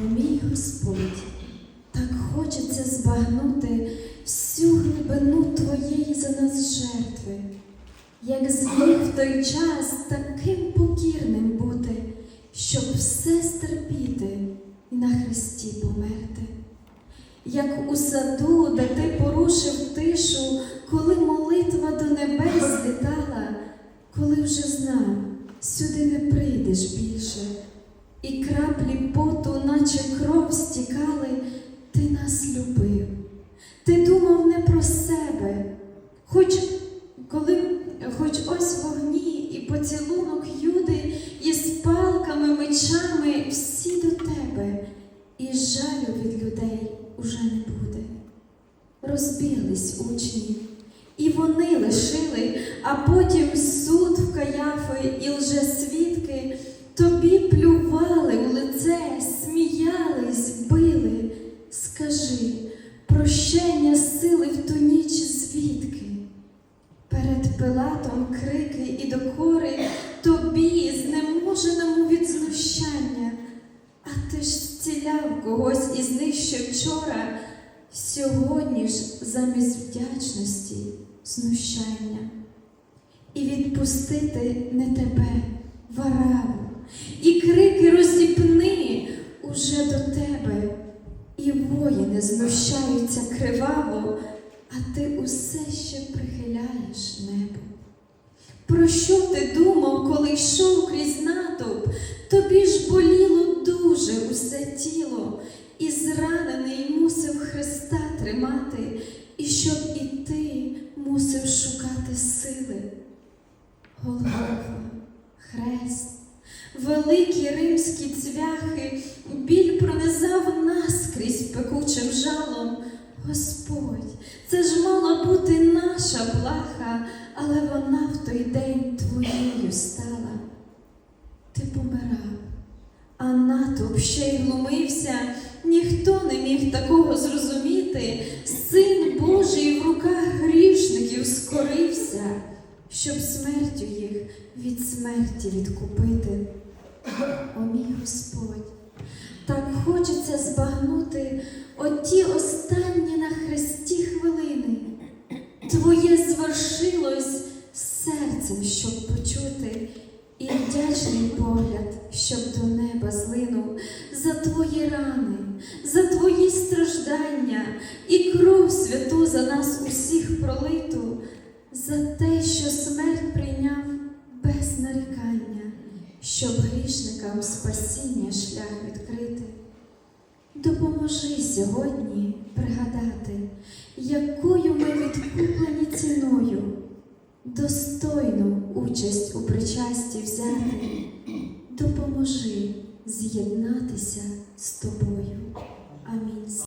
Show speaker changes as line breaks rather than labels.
Мій Господь, так хочеться збагнути всю глибину Твоєї за нас жертви, як зміг в той час таким покірним бути, щоб все стерпіти і на хресті померти. Як у саду, де ти порушив тишу, коли молитва до небес злітала, коли вже знав, сюди не прийдеш більше, і краплі поту, наче кров стікали, ти нас любив. Ти думав не про себе, хоч коли, хоч ось вогні і поцілунок юди, і з палками, мечами всі до тебе, і жалю від людей уже не буде. Розбіглись учні, і вони лишили, а потім суд в Каяфи і лжесвідки тобі плювали у лице, сміялись, били. Скажи, прощення сили в ту ніч звідки? Перед Пилатом крики і докори тобі, знеможеному від знущання, а ти ж зціляв когось із них ще вчора, сьогодні ж замість вдячності знущання. І відпустити не тебе, вараву, і крики розіпни уже до тебе, і воїни знущаються криваво, а ти усе ще прихиляєш небо. Про що ти думав, коли йшов крізь натовп? Тобі ж боліло дуже усе тіло, і зранений мусив Христа тримати, і щоб і ти мусив шукати сили. Голгофа, хрест, великі римські цвяхи, біль пронизав наскрізь пекучим жалом. Господь, це ж мала бути наша плаха, але вона в той день твоєю стала. Ти помирав, а натовп ще й глумився, ніхто не міг такого зрозуміти. Син Божий в руках грішників скорився, щоб смертю їх від смерті відкупити. О мій Господь, так хочеться збагнути оті останні на хресті хвилини. Твоє звершилось серцем, щоб почути, і вдячний погляд, щоб до неба злинув за твої рани, за твої страждання і кров святу за нас усіх пролиту, спасіння шлях відкрити. Допоможи сьогодні пригадати, якою ми відкуплені ціною, достойну участь у причасті взяти, допоможи з'єднатися з тобою. Амінь.